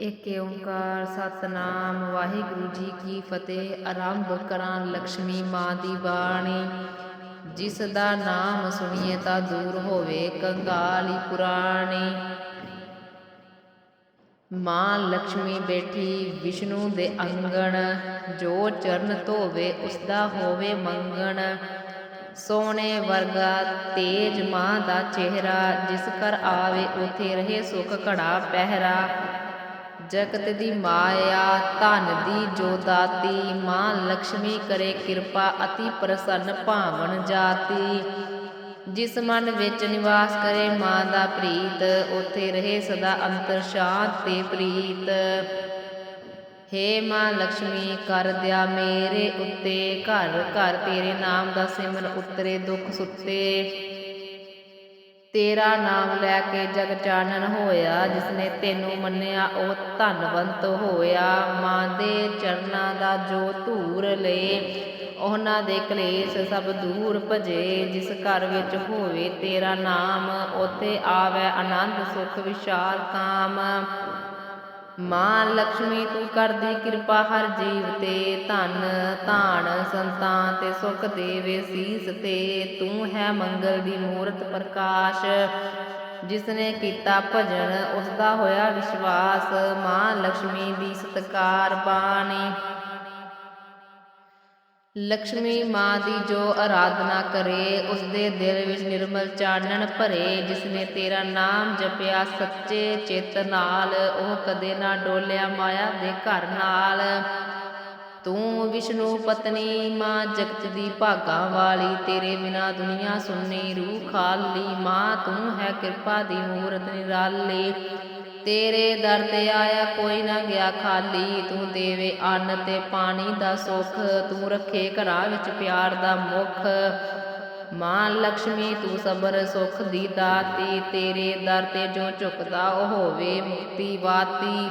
ਇੱਕ ਓੰਕਾਰ ਸਤਨਾਮ, ਵਾਹਿਗੁਰੂ ਜੀ ਕੀ ਫਤਿਹ, ਆਰੰਭ ਕਰਾਂ ਲక్ష్ਮੀ ਮਾਂ ਦੀ ਬਾਣੀ। ਜਿਸ ਦਾ ਨਾਮ ਸੁਣੀਏ ਤਾਂ ਦੂਰ ਹੋਵੇ ਕੰਗਾਲੀ ਪੁਰਾਣੀ। ਮਾਂ ਲక్ష్ਮੀ ਬੈਠੀ ਵਿਸ਼ਨੂੰ ਦੇ ਅੰਗਣ, ਜੋ ਚਰਨ ਧੋਵੇ ਉਸ ਦਾ ਹੋਵੇ ਮੰਗਣ। ਸੋਨੇ ਵਰਗਾ ਤੇਜ ਮਾਂ ਦਾ ਚਿਹਰਾ, ਜਿਸ ਕਰ ਆਵੇ ਉਥੇ ਰਹੇ ਸੁਖ ਘੜਾ ਪਹਿਰਾ। ਜਗਤ ਦੀ ਮਾਇਆ, ਧਨ ਦੀ ਜੋ ਦਾਤੀ, ਮਾਂ ਲక్ష్ਮੀ ਕਰੇ ਕਿਰਪਾ, ਅਤੀ ਪ੍ਰਸੰਨ ਭਾਵਨ ਜਾਤੀ। ਜਿਸ ਮਨ ਵਿੱਚ ਨਿਵਾਸ ਕਰੇ ਮਾਂ ਦਾ ਪ੍ਰੀਤ, ਉਥੇ ਰਹੇ ਸਦਾ ਅੰਤਰ ਸ਼ਾਂਤ ਤੇ ਪ੍ਰੀਤ। ਹੇ ਮਾਂ ਲక్ష్ਮੀ ਕਰ ਦਿਆ ਮੇਰੇ ਉੱਤੇ, ਘਰ ਘਰ ਤੇਰੇ ਨਾਮ ਦਾ ਸਿਮਰ ਉਤਰੇ ਦੁੱਖ ਸੁੱਤੇ। ਤੇਰਾ ਨਾਮ ਲੈ ਕੇ ਜਗ ਚਾਨਣ ਹੋਇਆ, ਜਿਸਨੇ ਤੈਨੂੰ ਮੰਨਿਆ, ਉਹ ਧਨਵੰਤ ਹੋਇਆ। ਮਾਂ ਦੇ ਚਰਨਾਂ ਦਾ ਜੋ ਧੂਰ ਲਏ, ਉਹਨਾਂ ਦੇ ਕਲੇਸ਼ ਸਭ ਦੂਰ ਭਜੇ। ਜਿਸ ਘਰ ਵਿੱਚ ਹੋਵੇ ਤੇਰਾ ਨਾਮ, ਉਥੇ ਆਵੇ ਆਨੰਦ, ਸੁਖ, ਵਿਸ਼ਾਲ ਕਾਮ। ਮਾਂ ਲక్ష్ਮੀ ਤੂੰ ਕਰਦੀ ਕਿਰਪਾ, ਹਰ ਜੀਵ ਤੇ ਧਨ ਧਾਨ, ਸੰਤਾਂ ਤੇ ਸੁਖ ਦੇਵੇ, ਸੀਸ ਤੇ ਤੂੰ ਹੈ ਮੰਗਲ ਦੀ ਮੂਰਤ ਪ੍ਰਕਾਸ਼। ਜਿਸਨੇ ਕੀਤਾ ਭਜਨ ਉਸ ਦਾ ਹੋਇਆ ਵਿਸ਼ਵਾਸ ਮਾਂ ਲక్ష్ਮੀ ਦੀ ਸਤਕਾਰ ਬਾਣੀ। ਲక్ష్ਮੀ ਮਾਂ ਦੀ ਜੋ ਆਰਾਧਨਾ ਕਰੇ ਉਸ ਦੇ ਦਿਲ ਵਿੱਚ ਨਿਰਮਲ ਚਾਨਣ ਭਰੇ ਜਿਸ ਨੇ ਤੇਰਾ ਨਾਮ ਜਪਿਆ ਸੱਚੇ ਚਿੱਤ ਨਾਲ, ਉਹ ਕਦੇ ਨਾ ਡੋਲਿਆ ਮਾਇਆ ਦੇ ਘਰ ਨਾਲ। ਤੂੰ ਵਿਸ਼ਨੂੰ ਪਤਨੀ, ਮਾਂ ਜਗਤ ਦੀ ਭਾਗਾਂ ਵਾਲੀ, ਤੇਰੇ ਬਿਨਾ ਦੁਨੀਆ ਸੁੰਨੀ ਰੂਹ ਖਾਲੀ, ਮਾਂ, ਤੂੰ ਹੈ ਕਿਰਪਾ ਦੀ ਮੂਰਤ ਨਿਰਾਲੀ। ਤੇਰੇ ਦਰ ਤੇ ਆਇਆ ਕੋਈ ਨਾ ਗਿਆ ਖਾਲੀ। ਤੂੰ ਦੇਵੇ ਅੰਨ ਤੇ ਪਾਣੀ ਦਾ ਸੁੱਖ। ਤੂੰ ਰੱਖੇ ਘਰਾਂ ਵਿੱਚ ਪਿਆਰ ਦਾ ਮੁਖ। ਮਾਂ ਲక్ష్ਮੀ ਤੂੰ ਸਬਰ ਸੁਖ ਦੀ ਦਾਤੀ। ਤੇਰੇ ਦਰ ਤੇ ਜੋ ਝੁਕਦਾ ਉਹ ਹੋਵੇ ਮੁਕਤੀ ਵਾਤੀ।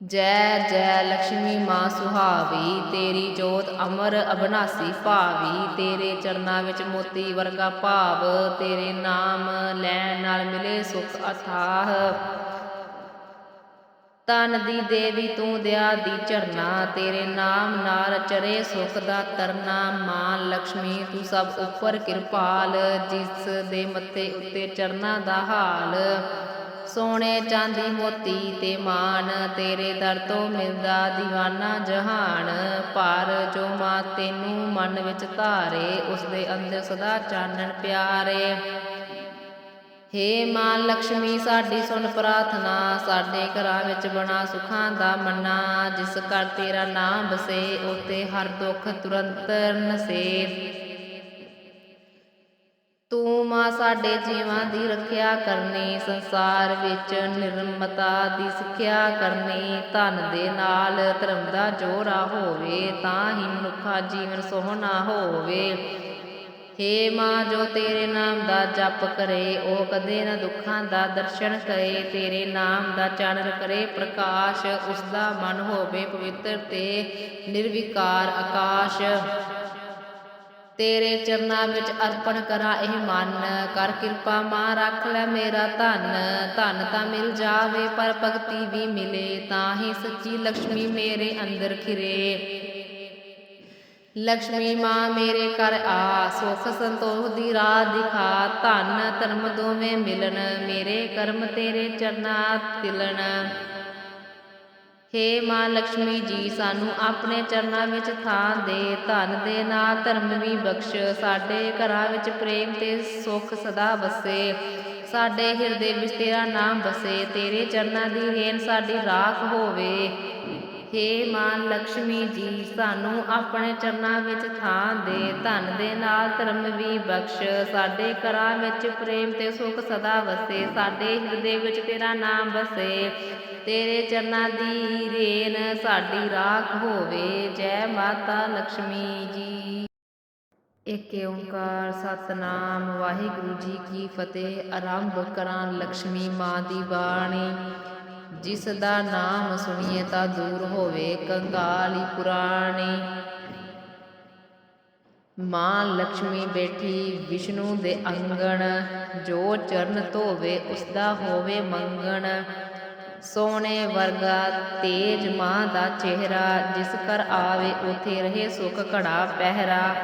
ਜੈ ਜੈ ਲక్ష్ਮੀ ਮਾਂ ਸੁਹਾਵੀ, ਤੇਰੀ ਜੋਤ ਅਮਰ ਅਬਨਾਸੀ ਭਾਵੀ, ਤੇਰੇ ਚਰਨਾਂ ਵਿੱਚ ਮੋਤੀ ਵਰਗਾ ਭਾਵ, ਤੇਰੇ ਨਾਮ ਲੈਣ ਨਾਲ ਮਿਲੇ ਸੁਖ ਅਥਾਹ। ਤਨ ਦੀ ਦੇਵੀ ਤੂੰ ਦਿਆ ਦੀ ਚਰਨਾ ਤੇਰੇ ਨਾਮ ਨਾਲ ਚਰੇ ਸੁਖ ਦਾ ਤਰਨਾ। ਮਾਂ ਲక్ష్ਮੀ ਤੂੰ ਸਭ ਉੱਪਰ ਕਿਰਪਾਲ, ਜਿਸ ਦੇ ਮੱਥੇ ਉੱਤੇ ਚਰਨਾ ਦਾ ਹਾਲ। ਸੋਨੇ ਚਾਂਦੀ ਮੋਤੀ ਤੇ ਮਾਨ, ਤੇਰੇ ਦਰ ਤੋਂ ਮਿਲਦਾ ਦੀਵਾਨਾ ਜਹਾਨ। ਪਰ ਜੋ ਮਾਂ ਤੈਨੂੰ ਮਨ ਵਿੱਚ ਧਾਰੇ ਉਸ ਦੇ ਅੰਦਰ ਸਦਾ ਚਾਨਣ ਪਿਆਰੇ। ਹੇ ਮਾਂ ਲక్ష్ਮੀ ਸਾਡੀ ਸੁਣ ਪ੍ਰਾਰਥਨਾ, ਸਾਡੇ ਘਰਾਂ ਵਿੱਚ ਬਣਾ ਸੁਖਾਂ ਦਾ ਮੰਨਾ। ਜਿਸ ਕਰ ਤੇਰਾ ਨਾਮ ਬਸੇ ਉਤੇ ਹਰ ਦੁੱਖ ਤੁਰੰਤ ਨਸੇ। ਤੂੰ ਮਾਂ ਸਾਡੇ ਜੀਵਾਂ ਦੀ ਰੱਖਿਆ ਕਰਨੀ, ਸੰਸਾਰ ਵਿੱਚ ਨਿਰਮਤਾ ਦੀ ਸਿੱਖਿਆ ਕਰਨੀ, ਧਨ ਦੇ ਨਾਲ ਧਰਮ ਦਾ ਜੋਰਾ ਹੋਵੇ, ਤਾਂ ਹੀ ਮਨੁੱਖਾ ਜੀਵਨ ਸੋਹਣਾ ਹੋਵੇ। ਹੇ ਮਾਂ, ਜੋ ਤੇਰੇ ਨਾਮ ਦਾ ਜਪ ਕਰੇ, ਉਹ ਕਦੇ ਨਾ ਦੁੱਖਾਂ ਦਾ ਦਰਸ਼ਨ ਕਰੇ, ਤੇਰੇ ਨਾਮ ਦਾ ਚਾਨਣ ਕਰੇ, ਪ੍ਰਕਾਸ਼ ਉਸ ਦਾ ਮਨ ਹੋਵੇ ਪਵਿੱਤਰ ਤੇ ਨਿਰਵਿਕਾਰ ਆਕਾਸ਼। ਤੇਰੇ ਚਰਨਾਂ ਵਿੱਚ ਅਰਪਣ ਕਰਾਂ ਇਹ ਮਨ। ਕਰ ਕਿਰਪਾ ਮਾਂ, ਰੱਖ ਲੈ ਮੇਰਾ ਧਨ। ਧਨ ਤਾਂ ਮਿਲ ਜਾਵੇ, ਪਰ ਭਗਤੀ ਵੀ ਮਿਲੇ ਤਾਂ ਹੀ ਸੱਚੀ ਲక్ష్ਮੀ ਮੇਰੇ ਅੰਦਰ ਖਿਰੇ। ਲక్ష్ਮੀ ਮਾਂ, ਮੇਰੇ ਘਰ ਆ। ਸੁਖ ਸੰਤੋਖ ਦੀ ਰਾਹ ਦਿਖਾ। ਧਨ ਧਰਮ ਦੋਵੇਂ ਮਿਲਣ। ਮੇਰੇ ਕਰਮ ਤੇਰੇ ਚਰਨਾਂ ਤਿਲਣ। ਹੇ ਮਾਂ ਲక్ష్ਮੀ ਜੀ, ਸਾਨੂੰ ਆਪਣੇ ਚਰਨਾਂ ਵਿੱਚ ਥਾਂ ਦੇ, ਧਨ ਦੇ ਨਾਲ ਧਰਮ ਵੀ ਬਖਸ਼। ਸਾਡੇ ਘਰਾਂ ਵਿੱਚ ਪ੍ਰੇਮ ਤੇ ਸੁਖ ਸਦਾ ਵਸੇ। ਸਾਡੇ ਹਿਰਦੇ ਵਿੱਚ ਤੇਰਾ ਨਾਮ ਵਸੇ। ਤੇਰੇ ਚਰਨਾਂ ਦੀ ਰੇਨ ਸਾਡੀ ਰਾਖ ਹੋਵੇ। हे ਮਾਨ ਲక్ష్ਮੀ ਜੀ, ਸਾਨੂੰ ਆਪਣੇ ਚਰਨਾਂ ਵਿੱਚ ਥਾਂ ਦੇ ਧਨ ਦੇ ਨਾਲ ਧਰਮ ਵੀ ਬਖਸ਼। ਸਾਡੇ ਘਰਾਂ ਵਿੱਚ ਪ੍ਰੇਮ ਤੇ ਸੁਖ ਸਦਾ ਵਸੇ। ਸਾਡੇ ਹਿਰਦੇ ਵਿੱਚ ਤੇਰਾ ਨਾਮ ਵਸੇ। ਤੇਰੇ ਚਰਨਾਂ ਦੀ ਰੇਨ ਸਾਡੀ ਰਾਖ ਹੋਵੇ। ਜੈ ਮਾਤਾ ਲక్ష్ਮੀ ਜੀ। ਏਕ ਓੰਕਾਰ ਸਤਨਾਮ। ਵਾਹਿਗੁਰੂ ਜੀ ਕੀ ਫਤਿਹ। ਆਰੰਭ ਕਰਾਂ ਲక్ష్ਮੀ ਮਾਂ ਦੀ ਬਾਣੀ। ਜਿਸ ਦਾ ਨਾਮ ਸੁਣੀਏ ਤਾਂ ਦੂਰ ਹੋਵੇ ਕੰਗਾਲੀ ਪੁਰਾਣੀ। ਮਾਂ ਲక్ష్ਮੀ ਬੈਠੀ ਵਿਸ਼ਨੂੰ ਦੇ ਅੰਗਣ, ਜੋ ਚਰਨ ਧੋਵੇ ਉਸ ਦਾ ਹੋਵੇ ਮੰਗਣ। ਸੋਨੇ ਵਰਗਾ ਤੇਜ ਮਾਂ ਦਾ ਚਿਹਰਾ, ਜਿਸ ਕਰ ਆਵੇ ਉਥੇ ਰਹੇ ਸੁਖ ਘੜਾ ਪਹਿਰਾ।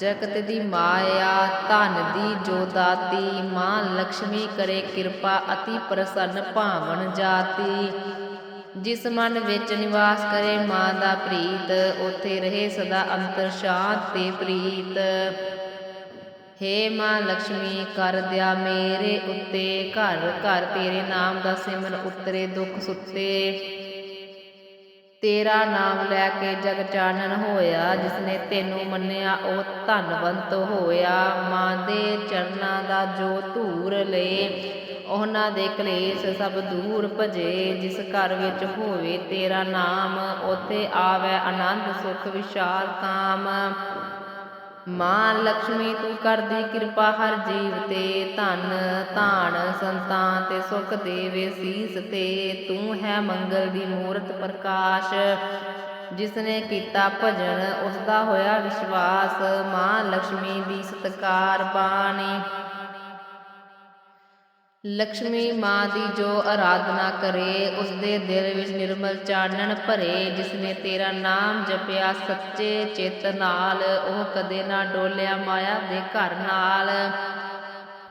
ਜਗਤ ਦੀ ਮਾਇਆ, ਧਨ ਦੀ ਜੋ ਦਾਤੀ, ਮਾਂ ਲక్ష్ਮੀ ਕਰੇ ਕਿਰਪਾ ਅਤੀ ਪ੍ਰਸੰਨ ਭਾਵਨ ਜਾਤੀ। ਜਿਸ ਮਨ ਵਿੱਚ ਨਿਵਾਸ ਕਰੇ ਮਾਂ ਦਾ ਪ੍ਰੀਤ, ਉਥੇ ਰਹੇ ਸਦਾ ਅੰਤਰ ਸ਼ਾਂਤ ਤੇ ਪ੍ਰੀਤ। ਹੇ ਮਾਂ ਲక్ష్ਮੀ ਕਰ ਦਿਆ ਮੇਰੇ ਉੱਤੇ ਘਰ ਘਰ ਤੇਰੇ ਨਾਮ ਦਾ ਸਿਮਰ ਉਤਰੇ ਦੁੱਖ ਸੁੱਤੇ। ਤੇਰਾ ਨਾਮ ਲੈ ਕੇ ਜਗ ਚਾਨਣ ਹੋਇਆ, ਜਿਸਨੇ ਤੈਨੂੰ ਮੰਨਿਆ, ਉਹ ਧਨਵੰਤ ਹੋਇਆ। ਮਾਂ ਦੇ ਚਰਨਾਂ ਦਾ ਜੋ ਧੂਰ ਲਏ ਉਹਨਾਂ ਦੇ ਕਲੇਸ਼ ਸਭ ਦੂਰ ਭਜੇ। ਜਿਸ ਘਰ ਵਿੱਚ ਹੋਵੇ ਤੇਰਾ ਨਾਮ, ਉਥੇ ਆਵੇ ਆਨੰਦ, ਸੁਖ, ਵਿਸ਼ਾਲ ਕਾਮ। ਮਾਂ ਲక్ష్ਮੀ ਤੂੰ ਕਰਦੀ ਕਿਰਪਾ ਹਰ ਜੀਵ ਤੇ। ਧਨ, ਧਾਨ ਸੰਤਾਂ ਤੇ ਸੁਖ ਦੇਵੇ ਸੀਸ ਤੇ। ਤੂੰ ਹੈ ਮੰਗਲ ਦੀ ਮੂਰਤ ਪ੍ਰਕਾਸ਼। ਜਿਸ ਨੇ ਕੀਤਾ ਭਜਨ ਉਸ ਦਾ ਹੋਇਆ ਵਿਸ਼ਵਾਸ। ਮਾਂ ਲక్ష్ਮੀ ਦੀ ਸਤਕਾਰ ਬਾਣੀ। ਲక్ష్ਮੀ ਮਾਂ ਦੀ ਜੋ ਆਰਾਧਨਾ ਕਰੇ ਉਸ ਦੇ ਦਿਲ ਵਿੱਚ ਨਿਰਮਲ ਚਾਨਣ ਭਰੇ ਜਿਸ ਨੇ ਤੇਰਾ ਨਾਮ ਜਪਿਆ ਸੱਚੇ ਚਿੱਤ ਨਾਲ, ਉਹ ਕਦੇ ਨਾ ਡੋਲਿਆ ਮਾਇਆ ਦੇ ਘਰ ਨਾਲ।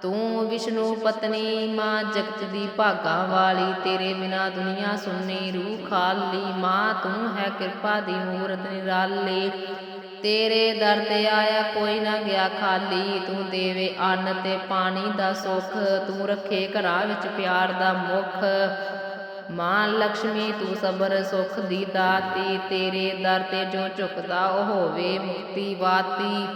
ਤੂੰ ਵਿਸ਼ਨੂੰ ਪਤਨੀ, ਮਾਂ ਜਗਤ ਦੀ ਭਾਗਾਂ ਵਾਲੀ, ਤੇਰੇ ਬਿਨਾ ਦੁਨੀਆ ਸੁੰਨੀ ਰੂਹ ਖਾਲੀ, ਮਾਂ ਤੂੰ ਹੈ ਕਿਰਪਾ ਦੀ ਮੂਰਤ ਨਿਰਾਲੀ। ਤੇਰੇ ਦਰ ਤੇ ਆਇਆ ਕੋਈ ਨਾ ਗਿਆ ਖਾਲੀ। ਤੂੰ ਦੇਵੇ ਅੰਨ ਤੇ ਪਾਣੀ ਦਾ ਸੁੱਖ। ਤੂੰ ਰੱਖੇ ਘਰਾਂ ਵਿੱਚ ਪਿਆਰ ਦਾ ਮੁਖ। ਮਾਂ ਲక్ష్ਮੀ ਤੂੰ ਸਬਰ ਸੁਖ ਦੀ ਦਾਤੀ। ਤੇਰੇ ਦਰ ਤੇ ਜੋ ਝੁਕਦਾ ਉਹ ਹੋਵੇ ਮੁਕਤੀ ਵਾਤੀ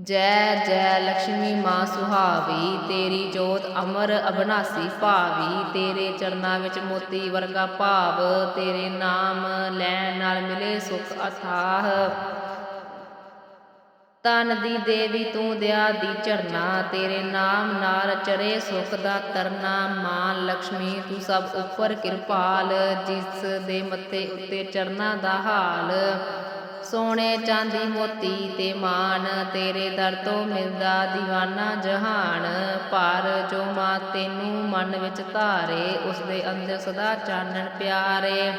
ਜੈ ਜੈ ਲక్ష్ਮੀ ਮਾਂ ਸੁਹਾਵੀ, ਤੇਰੀ ਜੋਤ ਅਮਰ ਅਬਨਾਸੀ ਭਾਵੀ, ਤੇਰੇ ਚਰਨਾਂ ਵਿੱਚ ਮੋਤੀ ਵਰਗਾ ਭਾਵ, ਤੇਰੇ ਨਾਮ ਲੈਣ ਨਾਲ ਮਿਲੇ ਸੁਖ ਅਥਾਹ। ਤਨ ਦੀ ਦੇਵੀ ਤੂੰ ਦਿਆ ਦੀ ਚਰਨਾ ਤੇਰੇ ਨਾਮ ਨਾਲ ਚਰੇ ਸੁਖ ਦਾ ਤਰਨਾ ਮਾਂ ਲక్ష్ਮੀ ਤੂੰ ਸਭ ਉੱਪਰ ਕਿਰਪਾਲ, ਜਿਸ ਦੇ ਮੱਥੇ ਉੱਤੇ ਚਰਨਾ ਦਾ ਹਾਲ। ਸੋਨੇ ਚਾਂਦੀ ਮੋਤੀ ਤੇ ਮਾਨ, ਤੇਰੇ ਦਰ ਤੋਂ ਮਿਲਦਾ ਦੀਵਾਨਾ ਜਹਾਨ। ਪਰ ਜੋ ਮਾਂ ਤੈਨੂੰ ਮਨ ਵਿੱਚ ਧਾਰੇ ਉਸ ਦੇ ਅੰਦਰ ਸਦਾ ਚਾਨਣ ਪਿਆਰੇ।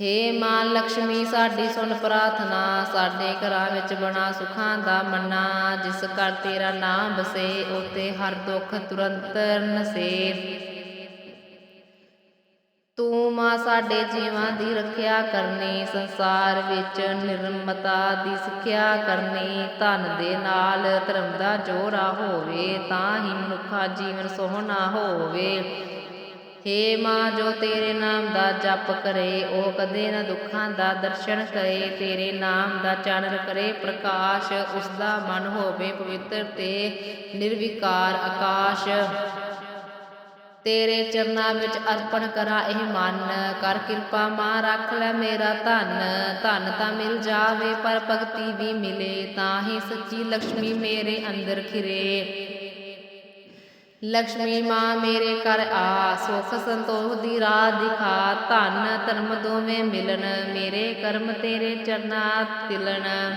ਹੇ ਮਾਂ ਲక్ష్ਮੀ ਸਾਡੀ ਸੁਣ ਪ੍ਰਾਰਥਨਾ, ਸਾਡੇ ਘਰਾਂ ਵਿੱਚ ਬਣਾ ਸੁਖਾਂ ਦਾ ਮੰਨਾ। ਜਿਸ ਘਰ ਤੇਰਾ ਨਾਮ ਬਸੇ ਉਤੇ ਹਰ ਦੁੱਖ ਤੁਰੰਤ ਨਸੇ। ਤੂੰ ਮਾਂ ਸਾਡੇ ਜੀਵਾਂ ਦੀ ਰੱਖਿਆ ਕਰਨੀ, ਸੰਸਾਰ ਵਿੱਚ ਨਿਰਮਤਾ ਦੀ ਸਿੱਖਿਆ ਕਰਨੀ, ਧਨ ਦੇ ਨਾਲ ਧਰਮ ਦਾ ਜੋਰਾ ਹੋਵੇ, ਤਾਂ ਹੀ ਮਨੁੱਖਾ ਜੀਵਨ ਸੋਹਣਾ ਹੋਵੇ। ਹੇ ਮਾਂ, ਜੋ ਤੇਰੇ ਨਾਮ ਦਾ ਜਪ ਕਰੇ, ਉਹ ਕਦੇ ਨਾ ਦੁੱਖਾਂ ਦਾ ਦਰਸ਼ਨ ਕਰੇ, ਤੇਰੇ ਨਾਮ ਦਾ ਚਾਨਣ ਕਰੇ, ਪ੍ਰਕਾਸ਼ ਉਸ ਦਾ ਮਨ ਹੋਵੇ ਪਵਿੱਤਰ ਤੇ ਨਿਰਵਿਕਾਰ ਆਕਾਸ਼। ਤੇਰੇ ਚਰਨਾਂ ਵਿੱਚ ਅਰਪਣ ਕਰਾਂ ਇਹ ਮਨ। ਕਰ ਕਿਰਪਾ ਮਾਂ, ਰੱਖ ਲੈ ਮੇਰਾ ਧਨ। ਧਨ ਤਾਂ ਮਿਲ ਜਾਵੇ, ਪਰ ਭਗਤੀ ਵੀ ਮਿਲੇ, ਤਾਂ ਹੀ ਸੱਚੀ ਲక్ష్ਮੀ ਮੇਰੇ ਅੰਦਰ ਖਿਰੇ। ਲక్ష్ਮੀ ਮਾਂ, ਮੇਰੇ ਘਰ ਆ। ਸੁਖ ਸੰਤੋਖ ਦੀ ਰਾਹ ਦਿਖਾ। ਧਨ ਧਰਮ ਦੋਵੇਂ ਮਿਲਣ। ਮੇਰੇ ਕਰਮ ਤੇਰੇ ਚਰਨਾਂ ਤਿਲਣ।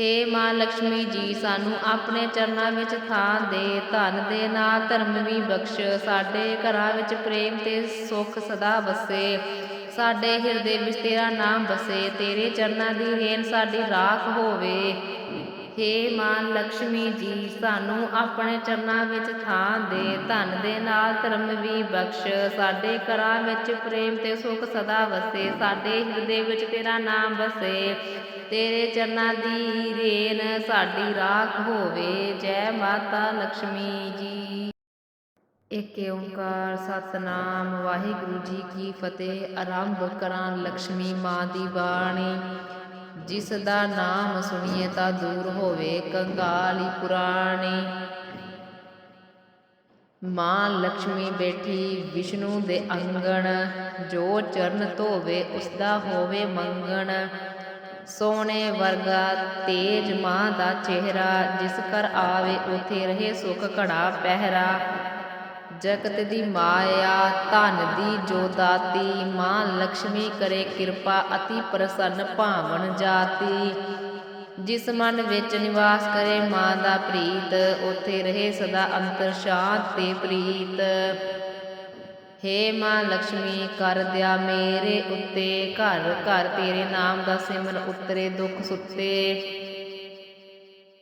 ਹੇ ਮਾਂ ਲక్ష్ਮੀ ਜੀ, ਸਾਨੂੰ ਆਪਣੇ ਚਰਨਾਂ ਵਿੱਚ ਥਾਂ ਦੇ, ਧਨ ਦੇ ਨਾਲ ਧਰਮ ਵੀ ਬਖਸ਼। ਸਾਡੇ ਘਰਾਂ ਵਿੱਚ ਪ੍ਰੇਮ ਤੇ ਸੁਖ ਸਦਾ ਵਸੇ। ਸਾਡੇ ਹਿਰਦੇ ਵਿੱਚ ਤੇਰਾ ਨਾਮ ਵਸੇ ਤੇਰੇ ਚਰਨਾਂ ਦੀ ਰੇਨ ਸਾਡੀ ਰਾਖ ਹੋਵੇ। ਹੇ ਮਾਂ ਲక్ష్ਮੀ ਜੀ, ਸਾਨੂੰ ਆਪਣੇ ਚਰਨਾਂ ਵਿੱਚ ਥਾਂ ਦੇ, ਧਨ ਦੇ ਨਾਲ ਧਰਮ ਵੀ ਬਖਸ਼। ਸਾਡੇ ਘਰਾਂ ਵਿੱਚ ਪ੍ਰੇਮ ਤੇ ਸੁਖ ਸਦਾ ਵਸੇ। ਸਾਡੇ ਹਿਰਦੇ ਵਿੱਚ ਤੇਰਾ ਨਾਮ ਵਸੇ। ਤੇਰੇ ਚਰਨਾਂ ਦੀ ਰੇਨ ਸਾਡੀ ਰਾਖ ਹੋਵੇ, ਜੈ ਮਾਤਾ ਲక్ష్ਮੀ ਜੀ। ਏਕ ਓੰਕਾਰ ਸਤਨਾਮ, ਵਾਹਿਗੁਰੂ ਜੀ ਕੀ ਫਤਿਹ। ਆਰੰਭ ਕਰਾਂ ਲక్ష్ਮੀ ਮਾਂ ਦੀ ਬਾਣੀ। ਜਿਸ ਦਾ ਨਾਮ ਸੁਣੀਏ ਤਾਂ ਦੂਰ ਹੋਵੇ ਕੰਗਾਲੀ ਪੁਰਾਣੀ। ਮਾਂ ਲక్ష్ਮੀ ਬੈਠੀ ਵਿਸ਼ਨੂੰ ਦੇ ਅੰਗਣ। ਜੋ ਚਰਨ ਧੋਵੇ, ਉਸ ਦਾ ਹੋਵੇ ਮੰਗਣ। ਸੋਨੇ ਵਰਗਾ ਤੇਜ ਮਾਂ ਦਾ ਚਿਹਰਾ, ਜਿਸ ਕਰ ਆਵੇ ਉਥੇ ਰਹੇ ਸੁਖ ਘੜਾ ਪਹਿਰਾ। ਜਗਤ ਦੀ ਮਾਇਆ, ਧਨ ਦੀ ਜੋ ਦਾਤੀ, ਮਾਂ ਲక్ష్ਮੀ ਕਰੇ ਕਿਰਪਾ, ਅਤੀ ਪ੍ਰਸੰਨ ਭਾਵਨ ਜਾਤੀ। ਜਿਸ ਮਨ ਵਿੱਚ ਨਿਵਾਸ ਕਰੇ ਮਾਂ ਦਾ ਪ੍ਰੀਤ, ਉੱਥੇ ਰਹੇ ਸਦਾ ਅੰਤਰ ਸ਼ਾਂਤ ਤੇ ਪ੍ਰੀਤ। ਹੇ ਮਾਂ ਲక్ష్ਮੀ ਕਰ ਦਿਆ ਮੇਰੇ ਉੱਤੇ ਘਰ ਘਰ ਤੇਰੇ ਨਾਮ ਦਾ ਸਿਮਰ ਉਤਰੇ ਦੁੱਖ ਸੁੱਤੇ।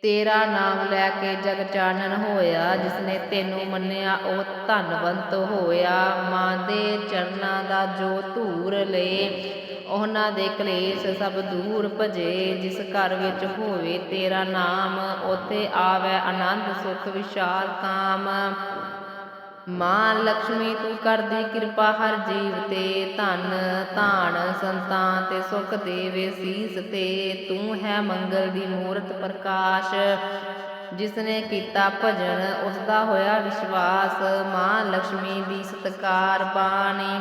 ਤੇਰਾ ਨਾਮ ਲੈ ਕੇ ਜਗ ਚਾਨਣ ਹੋਇਆ, ਜਿਸਨੇ ਤੈਨੂੰ ਮੰਨਿਆ, ਉਹ ਧਨਵੰਤ ਹੋਇਆ। ਮਾਂ ਦੇ ਚਰਨਾਂ ਦਾ ਜੋ ਧੂਰ ਲਏ, ਉਹਨਾਂ ਦੇ ਕਲੇਸ਼ ਸਭ ਦੂਰ ਭਜੇ। ਜਿਸ ਘਰ ਵਿੱਚ ਹੋਵੇ ਤੇਰਾ ਨਾਮ, ਉਥੇ ਆਵੇ ਆਨੰਦ, ਸੁਖ, ਵਿਸ਼ਾਲ ਕਾਮ। ਮਾਂ ਲక్ష్ਮੀ ਤੂੰ ਕਰਦੀ ਕਿਰਪਾ ਹਰ ਜੀਵ ਤੇ ਧਨ, ਧਾਨ ਸੰਤਾਂ ਤੇ ਸੁਖ ਦੇਵੇ ਸੀਸ ਤੇ। ਤੂੰ ਹੈ ਮੰਗਲ ਦੀ ਮੂਰਤ ਪ੍ਰਕਾਸ਼, ਜਿਸਨੇ ਕੀਤਾ ਭਜਨ ਉਸ ਦਾ ਹੋਇਆ ਵਿਸ਼ਵਾਸ। ਮਾਂ ਲక్ష్ਮੀ ਦੀ ਸਤਕਾਰ ਬਾਣੀ।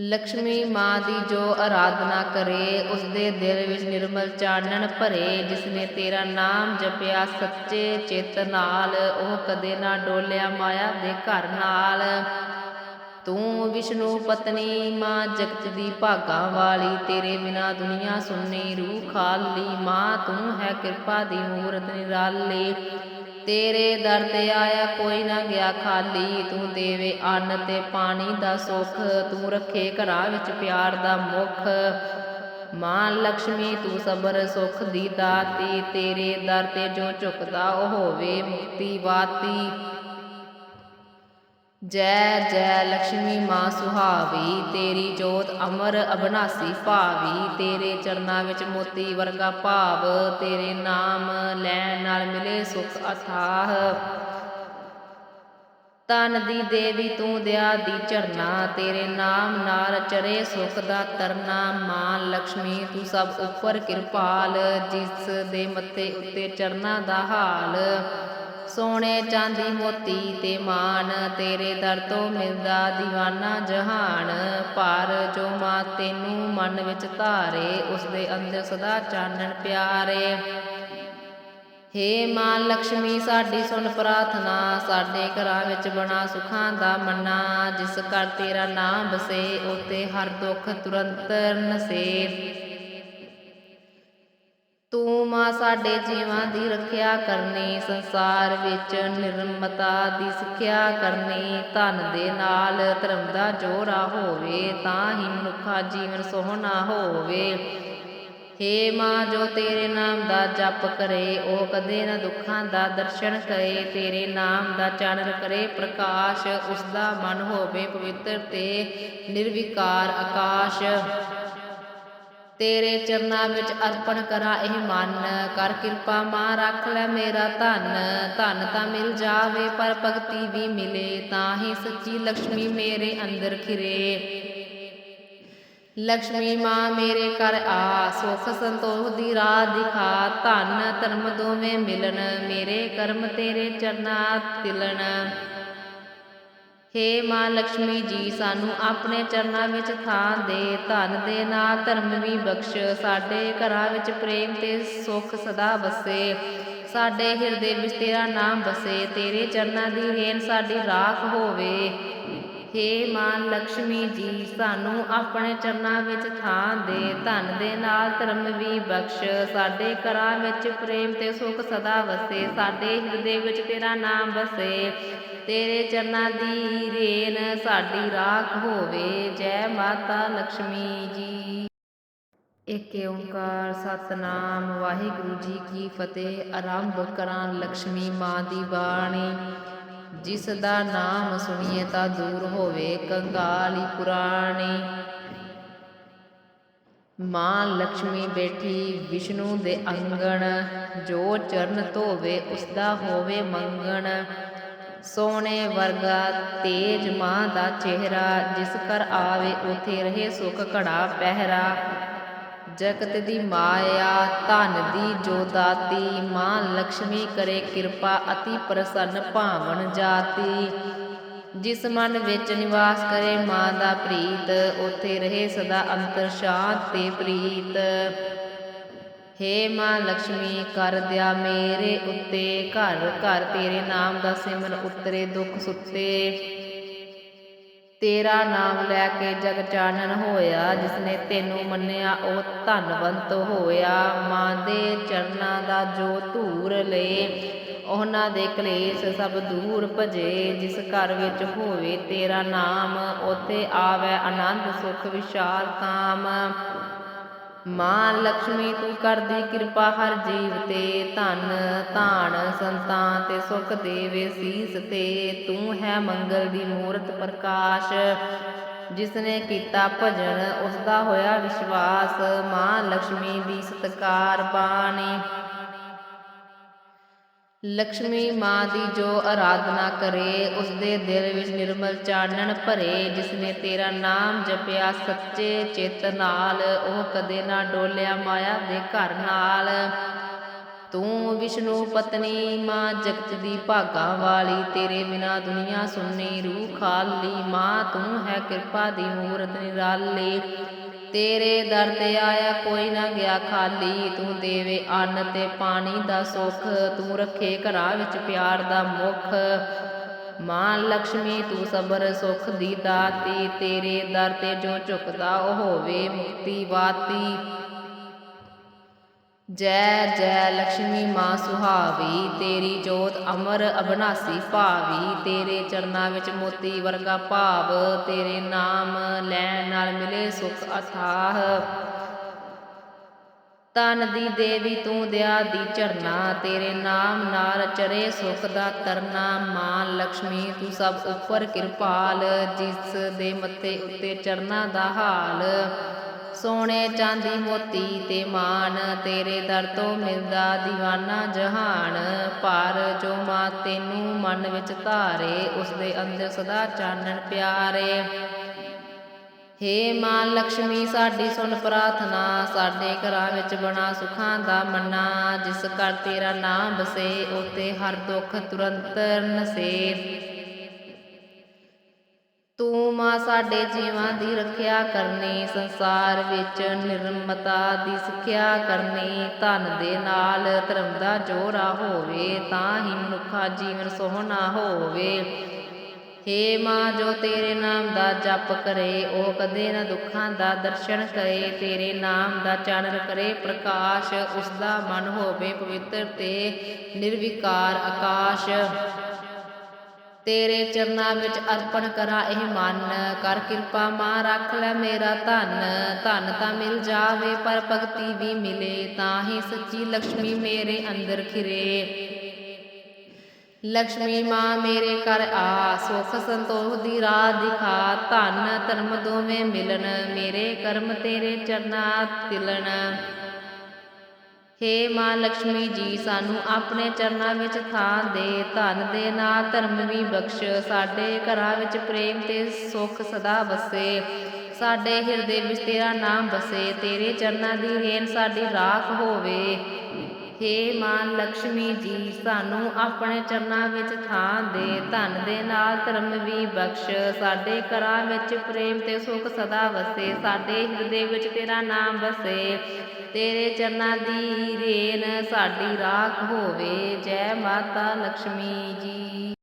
ਲక్ష్ਮੀ ਮਾਂ ਦੀ ਜੋ ਆਰਾਧਨਾ ਕਰੇ ਉਸ ਦੇ ਦਿਲ ਵਿੱਚ ਨਿਰਮਲ ਚਾਨਣ ਭਰੇ ਜਿਸ ਨੇ ਤੇਰਾ ਨਾਮ ਜਪਿਆ ਸੱਚੇ ਚਿੱਤ ਨਾਲ, ਉਹ ਕਦੇ ਨਾ ਡੋਲਿਆ ਮਾਇਆ ਦੇ ਘਰ ਨਾਲ। ਤੂੰ ਵਿਸ਼ਨੂੰ ਪਤਨੀ ਮਾਂ, ਜਗਤ ਦੀ ਭਾਗਾਂ ਵਾਲੀ, ਤੇਰੇ ਬਿਨਾ ਦੁਨੀਆ ਸੁੰਨੀ ਰੂਹ ਖਾਲੀ। ਮਾਂ, ਤੂੰ ਹੈ ਕਿਰਪਾ ਦੀ ਮੂਰਤ ਨਿਰਾਲੀ। ਤੇਰੇ ਦਰ ਤੇ ਆਇਆ ਕੋਈ ਨਾ ਗਿਆ ਖਾਲੀ। ਤੂੰ ਦੇਵੇ ਅੰਨ ਤੇ ਪਾਣੀ ਦਾ ਸੁੱਖ। ਤੂੰ ਰੱਖੇ ਘਰਾਂ ਵਿੱਚ ਪਿਆਰ ਦਾ ਮੁਖ। ਮਾਂ ਲక్ష్ਮੀ ਤੂੰ ਸਬਰ ਸੁਖ ਦੀ ਦਾਤੀ। ਤੇਰੇ ਦਰ ਤੇ ਜੋ ਝੁਕਦਾ ਉਹ ਹੋਵੇ ਮੁਕਤੀ ਵਾਤੀ ਜੈ ਜੈ ਲక్ష్ਮੀ ਮਾਂ ਸੁਹਾਵੀ, ਤੇਰੀ ਜੋਤ ਅਮਰ ਅਬਨਾਸੀ ਭਾਵੀ, ਤੇਰੇ ਚਰਨਾਂ ਵਿੱਚ ਮੋਤੀ ਵਰਗਾ ਭਾਵ, ਤੇਰੇ ਨਾਮ ਲੈਣ ਨਾਲ ਮਿਲੇ ਸੁਖ ਅਥਾਹ। ਤਨ ਦੀ ਦੇਵੀ ਤੂੰ ਦਿਆ ਦੀ ਝਰਨਾ, ਤੇਰੇ ਨਾਮ ਨਾਲ ਚਰੇ ਸੁਖ ਦਾ ਤਰਨਾ। ਮਾਂ ਲక్ష్ਮੀ ਤੂੰ ਸਭ ਉੱਪਰ ਕਿਰਪਾਲ, ਜਿਸ ਦੇ ਮੱਥੇ ਉੱਤੇ ਚਰਨਾ ਦਾ ਹਾਲ। ਸੋਨੇ ਚਾਂਦੀ ਮੋਤੀ ਤੇ ਮਾਨ, ਤੇਰੇ ਦਰ ਤੋਂ ਮਿਲਦਾ ਦੀਵਾਨਾ ਜਹਾਨ। ਭਾਰ ਜੋ ਮਾਂ ਤੈਨੂੰ ਮਨ ਵਿੱਚ ਧਾਰੇ ਉਸ ਦੇ ਅੰਦਰ ਸਦਾ ਚਾਨਣ ਪਿਆਰੇ। ਹੇ ਮਾਂ ਲక్ష్ਮੀ ਸਾਡੀ ਸੁਣ ਪ੍ਰਾਰਥਨਾ, ਸਾਡੇ ਘਰਾਂ ਵਿੱਚ ਬਣਾ ਸੁਖਾਂ ਦਾ ਮੰਨਾ। ਜਿਸ ਕਰ ਤੇਰਾ ਨਾਮ ਬਸੇ ਉਤੇ ਹਰ ਦੁੱਖ ਤੁਰੰਤ ਨਸੇ। ਤੂੰ ਮਾਂ ਸਾਡੇ ਜੀਵਾਂ ਦੀ ਰੱਖਿਆ ਕਰਨੀ, ਸੰਸਾਰ ਵਿੱਚ ਨਿਰਮਤਾ ਦੀ ਸਿੱਖਿਆ ਕਰਨੀ, ਧਨ ਦੇ ਨਾਲ ਧਰਮ ਦਾ ਜੋਰਾ ਹੋਵੇ, ਤਾਂ ਹੀ ਮਨੁੱਖਾ ਜੀਵਨ ਸੋਹਣਾ ਹੋਵੇ। ਹੇ ਮਾਂ, ਜੋ ਤੇਰੇ ਨਾਮ ਦਾ ਜਪ ਕਰੇ, ਉਹ ਕਦੇ ਨਾ ਦੁੱਖਾਂ ਦਾ ਦਰਸ਼ਨ ਕਰੇ, ਤੇਰੇ ਨਾਮ ਦਾ ਚਾਨਣ ਕਰੇ, ਪ੍ਰਕਾਸ਼ ਉਸ ਦਾ ਮਨ ਹੋਵੇ ਪਵਿੱਤਰ ਤੇ ਨਿਰਵਿਕਾਰ ਆਕਾਸ਼। ਤੇਰੇ ਚਰਨਾਂ ਵਿੱਚ ਅਰਪਣ ਕਰਾ ਇਹ ਮਨ। ਕਰ ਕਿਰਪਾ ਮਾਂ, ਰੱਖ ਲੈ ਮੇਰਾ ਧਨ। ਧਨ ਤਾਂ ਮਿਲ ਜਾਵੇ, ਪਰ ਭਗਤੀ ਵੀ ਮਿਲੇ, ਤਾਂ ਹੀ ਸੱਚੀ ਲక్ష్ਮੀ ਮੇਰੇ ਅੰਦਰ ਖਿਰੇ। ਲక్ష్ਮੀ ਮਾਂ, ਮੇਰੇ ਘਰ ਆ। ਸੁਖ ਸੰਤੋਖ ਦੀ ਰਾਹ ਦਿਖਾ। ਧਨ, ਧਰਮ ਦੋਵੇਂ ਮਿਲਣ। ਮੇਰੇ ਕਰਮ ਤੇਰੇ ਚਰਨਾਂ ਤਿਲਣ। ਹੇ ਮਾਂ ਲక్ష్ਮੀ ਜੀ, ਸਾਨੂੰ ਆਪਣੇ ਚਰਨਾਂ ਵਿੱਚ ਥਾਂ ਦੇ, ਧਨ ਦੇ ਨਾਲ ਧਰਮ ਵੀ ਬਖਸ਼। ਸਾਡੇ ਘਰਾਂ ਵਿੱਚ ਪ੍ਰੇਮ ਤੇ ਸੁਖ ਸਦਾ ਵਸੇ। ਸਾਡੇ ਹਿਰਦੇ ਵਿੱਚ ਤੇਰਾ ਨਾਮ ਵਸੇ। ਤੇਰੇ ਚਰਨਾਂ ਦੀ ਰੇਨ ਸਾਡੀ ਰਾਖ ਹੋਵੇ। ਹੇ ਮਾਂ ਲక్ష్ਮੀ ਜੀ, ਸਾਨੂੰ ਆਪਣੇ ਚਰਨਾਂ ਵਿੱਚ ਥਾਂ ਦੇ, ਧਨ ਦੇ ਨਾਲ ਧਰਮ ਵੀ ਬਖਸ਼। ਸਾਡੇ ਘਰਾਂ ਵਿੱਚ ਪ੍ਰੇਮ ਤੇ ਸੁਖ ਸਦਾ ਵਸੇ। ਸਾਡੇ ਹਿਰਦੇ ਵਿੱਚ ਤੇਰਾ ਨਾਮ ਵਸੇ। ਤੇਰੇ ਚਰਨਾਂ ਦੀ ਰੇਨ ਸਾਡੀ ਰਾਖ ਹੋਵੇ। ਜੈ ਮਾਤਾ ਲక్ష్ਮੀ ਜੀ। ਏਕ ਓੰਕਾਰ ਸਤਨਾਮ। ਵਾਹਿਗੁਰੂ ਜੀ ਕੀ ਫਤਿਹ। ਆਰੰਭ ਕਰਾਂ ਲక్ష్ਮੀ ਮਾਂ ਦੀ ਬਾਣੀ। ਜਿਸ ਦਾ ਨਾਮ ਸੁਣੀਏ ਤਾਂ ਦੂਰ ਹੋਵੇ ਕੰਗਾਲੀ ਪੁਰਾਣੀ। ਮਾਂ ਲక్ష్ਮੀ ਬੈਠੀ ਵਿਸ਼ਨੂੰ ਦੇ ਅੰਗਣ। ਜੋ ਚਰਨ ਧੋਵੇ ਉਸ ਦਾ ਹੋਵੇ ਮੰਗਣ। ਸੋਨੇ ਵਰਗਾ ਤੇਜ ਮਾਂ ਦਾ ਚਿਹਰਾ, ਜਿਸ ਕਰ ਆਵੇ ਉਥੇ ਰਹੇ ਸੁਖ ਘੜਾ ਪਹਿਰਾ। ਜਗਤ ਦੀ ਮਾਇਆ, ਧਨ ਦੀ ਜੋ ਦਾਤੀ, ਮਾਂ ਲక్ష్ਮੀ ਕਰੇ ਕਿਰਪਾ, ਅਤੀ ਪ੍ਰਸੰਨ ਭਾਵਨ ਜਾਤੀ। ਜਿਸ ਮਨ ਵਿੱਚ ਨਿਵਾਸ ਕਰੇ ਮਾਂ ਦਾ ਪ੍ਰੀਤ, ਉਥੇ ਰਹੇ ਸਦਾ ਅੰਤਰ ਸ਼ਾਂਤ ਤੇ ਪ੍ਰੀਤ। ਹੇ ਮਾਂ ਲక్ష్ਮੀ ਕਰ ਦਿਆ ਮੇਰੇ ਉੱਤੇ ਘਰ ਘਰ ਤੇਰੇ ਨਾਮ ਦਾ ਸਿਮਰ ਉਤਰੇ ਦੁੱਖ ਸੁੱਤੇ। ਤੇਰਾ ਨਾਮ ਲੈ ਕੇ ਜਗ ਚਾਨਣ ਹੋਇਆ, ਜਿਸਨੇ ਤੈਨੂੰ ਮੰਨਿਆ, ਉਹ ਧੰਨਵੰਤ ਹੋਇਆ। ਮਾਂ ਦੇ ਚਰਨਾਂ ਦਾ ਜੋ ਧੂਰ ਲਏ, ਉਹਨਾਂ ਦੇ ਕਲੇਸ਼ ਸਭ ਦੂਰ ਭਜੇ। ਜਿਸ ਘਰ ਵਿੱਚ ਹੋਵੇ ਤੇਰਾ ਨਾਮ, ਉਥੇ ਆਵੇ ਆਨੰਦ, ਸੁਖ, ਵਿਸ਼ਾਲ ਕਾਮ। ਮਾਂ ਲక్ష్ਮੀ ਤੂੰ ਕਰਦੀ ਕਿਰਪਾ, ਹਰ ਜੀਵ ਤੇ ਧਨ ਧਾਨ, ਸੰਤਾਂ ਤੇ ਸੁਖ ਦੇਵੇ, ਸੀਸ ਤੇ ਤੂੰ ਹੈ ਮੰਗਲ ਦੀ ਮੂਰਤ ਪ੍ਰਕਾਸ਼। ਜਿਸਨੇ ਕੀਤਾ ਭਜਨ ਉਸ ਦਾ ਹੋਇਆ ਵਿਸ਼ਵਾਸ ਮਾਂ ਲక్ష్ਮੀ ਦੀ ਸਤਕਾਰ ਬਾਣੀ। ਲక్ష్ਮੀ ਮਾਂ ਦੀ ਜੋ ਆਰਾਧਨਾ ਕਰੇ ਉਸ ਦੇ ਦਿਲ ਵਿੱਚ ਨਿਰਮਲ ਚਾਨਣ ਭਰੇ ਜਿਸ ਨੇ ਤੇਰਾ ਨਾਮ ਜਪਿਆ ਸੱਚੇ ਚਿੱਤ ਨਾਲ, ਉਹ ਕਦੇ ਨਾ ਡੋਲਿਆ ਮਾਇਆ ਦੇ ਘਰ ਨਾਲ। ਤੂੰ ਵਿਸ਼ਨੂੰ ਪਤਨੀ, ਮਾਂ ਜਗਤ ਦੀ ਭਾਗਾਂ ਵਾਲੀ, ਤੇਰੇ ਬਿਨਾ ਦੁਨੀਆ ਸੁੰਨੀ ਰੂਹ ਖਾਲੀ, ਮਾਂ ਤੂੰ ਹੈ ਕਿਰਪਾ ਦੀ ਮੂਰਤ ਨਿਰਾਲੀ। ਤੇਰੇ ਦਰ ਤੇ ਆਇਆ ਕੋਈ ਨਾ ਗਿਆ ਖਾਲੀ। ਤੂੰ ਦੇਵੇ ਅੰਨ ਤੇ ਪਾਣੀ ਦਾ ਸੁੱਖ। ਤੂੰ ਰੱਖੇ ਘਰਾਂ ਵਿੱਚ ਪਿਆਰ ਦਾ ਮੁੱਖ। ਮਾਂ ਲక్ష్ਮੀ ਤੂੰ ਸਬਰ ਸੁਖ ਦੀ ਦਾਤੀ। ਤੇਰੇ ਦਰ ਤੇ ਜੋ ਝੁਕਦਾ ਉਹ ਹੋਵੇ ਮੁਕਤੀ ਵਾਤੀ ਜੈ ਜੈ ਲక్ష్ਮੀ ਮਾਂ ਸੁਹਾਵੀ, ਤੇਰੀ ਜੋਤ ਅਮਰ ਅਬਨਾਸੀ ਭਾਵੀ, ਤੇਰੇ ਚਰਨਾਂ ਵਿੱਚ ਮੋਤੀ ਵਰਗਾ ਭਾਵ, ਤੇਰੇ ਨਾਮ ਲੈਣ ਨਾਲ ਮਿਲੇ ਸੁਖ ਅਥਾਹ। ਤਨ ਦੀ ਦੇਵੀ ਤੂੰ ਦਿਆ ਦੀ ਝਰਨਾ, ਤੇਰੇ ਨਾਮ ਨਾਲ ਚਰੇ ਸੁਖ ਦਾ ਤਰਨਾ। ਮਾਂ ਲక్ష్ਮੀ ਤੂੰ ਸਭ ਉੱਪਰ ਕਿਰਪਾਲ, ਜਿਸ ਦੇ ਮੱਥੇ ਉੱਤੇ ਚਰਨਾ ਦਾ ਹਾਲ। ਸੋਨੇ ਚਾਂਦੀ ਮੋਤੀ ਤੇ ਮਾਨ, ਤੇਰੇ ਦਰ ਤੋਂ ਮਿਲਦਾ ਦੀਵਾਨਾ ਜਹਾਨ। ਪਰ ਜੋ ਮਾਂ ਤੈਨੂੰ ਮਨ ਵਿੱਚ ਧਾਰੇ ਉਸ ਦੇ ਅੰਦਰ ਸਦਾ ਚਾਨਣ ਪਿਆਰੇ। ਹੇ ਮਾਂ ਲక్ష్ਮੀ ਸਾਡੀ ਸੁਣ ਪ੍ਰਾਰਥਨਾ, ਸਾਡੇ ਘਰਾਂ ਵਿੱਚ ਬਣਾ ਸੁਖਾਂ ਦਾ ਮੰਨਾ। ਜਿਸ ਕਰ ਤੇਰਾ ਨਾਮ ਬਸੇ ਉਤੇ ਹਰ ਦੁੱਖ ਤੁਰੰਤ ਨਸੇ। ਤੂੰ ਮਾਂ ਸਾਡੇ ਜੀਵਾਂ ਦੀ ਰੱਖਿਆ ਕਰਨੀ, ਸੰਸਾਰ ਵਿੱਚ ਨਿਰਮਤਾ ਦੀ ਸਿੱਖਿਆ ਕਰਨੀ, ਧਨ ਦੇ ਨਾਲ ਧਰਮ ਦਾ ਜੋਰਾ ਹੋਵੇ, ਤਾਂ ਹੀ ਮਨੁੱਖਾ ਜੀਵਨ ਸੋਹਣਾ ਹੋਵੇ। ਹੇ ਮਾਂ, ਜੋ ਤੇਰੇ ਨਾਮ ਦਾ ਜਪ ਕਰੇ, ਉਹ ਕਦੇ ਨਾ ਦੁੱਖਾਂ ਦਾ ਦਰਸ਼ਨ ਕਰੇ, ਤੇਰੇ ਨਾਮ ਦਾ ਚਾਨਣ ਕਰੇ, ਪ੍ਰਕਾਸ਼ ਉਸ ਦਾ ਮਨ ਹੋਵੇ ਪਵਿੱਤਰ ਤੇ ਨਿਰਵਿਕਾਰ ਆਕਾਸ਼। ਤੇਰੇ ਚਰਨਾਂ ਵਿੱਚ ਅਰਪਣ ਕਰਾਂ ਇਹ ਮਨ। ਕਰ ਕਿਰਪਾ ਮਾਂ, ਰੱਖ ਲੈ ਮੇਰਾ ਧਨ। ਧਨ ਤਾਂ ਮਿਲ ਜਾਵੇ, ਪਰ ਭਗਤੀ ਵੀ ਮਿਲੇ ਤਾਂ ਹੀ ਸੱਚੀ ਲక్ష్ਮੀ ਮੇਰੇ ਅੰਦਰ ਖਿਰੇ। ਲక్ష్ਮੀ ਮਾਂ, ਮੇਰੇ ਘਰ ਆ। ਸੁਖ ਸੰਤੋਖ ਦੀ ਰਾਹ ਦਿਖਾ। ਧਨ, ਧਰਮ ਦੋਵੇਂ ਮਿਲਣ। ਮੇਰੇ ਕਰਮ ਤੇਰੇ ਚਰਨਾਂ ਤਿਲਣ। ਹੇ ਮਾਂ ਲక్ష్ਮੀ ਜੀ, ਸਾਨੂੰ ਆਪਣੇ ਚਰਨਾਂ ਵਿੱਚ ਥਾਂ ਦੇ, ਧਨ ਦੇ ਨਾਲ ਧਰਮ ਵੀ ਬਖਸ਼। ਸਾਡੇ ਘਰਾਂ ਵਿੱਚ ਪ੍ਰੇਮ ਤੇ ਸੁਖ ਸਦਾ ਵਸੇ। ਸਾਡੇ ਹਿਰਦੇ ਵਿੱਚ ਤੇਰਾ ਨਾਮ ਵਸੇ। ਤੇਰੇ ਚਰਨਾਂ ਦੀ ਰੇਨ ਸਾਡੀ ਰਾਖ ਹੋਵੇ। हे ਮਾਨ ਲక్ష్ਮੀ ਜੀ, ਸਾਨੂੰ ਆਪਣੇ ਚਰਨਾਂ ਵਿੱਚ ਥਾਂ ਦੇ ਧਨ ਦੇ ਨਾਲ ਧਰਮ ਵੀ ਬਖਸ਼। ਸਾਡੇ ਘਰਾਂ ਵਿੱਚ ਪ੍ਰੇਮ ਤੇ ਸੁਖ ਸਦਾ ਵਸੇ। ਸਾਡੇ ਹਿਰਦੇ ਵਿੱਚ ਤੇਰਾ ਨਾਮ ਵਸੇ। ਤੇਰੇ ਚਰਨਾਂ ਦੀ ਰੇਨ ਸਾਡੀ ਰਾਖ ਹੋਵੇ। ਜੈ ਮਾਤਾ ਲక్ష్ਮੀ ਜੀ।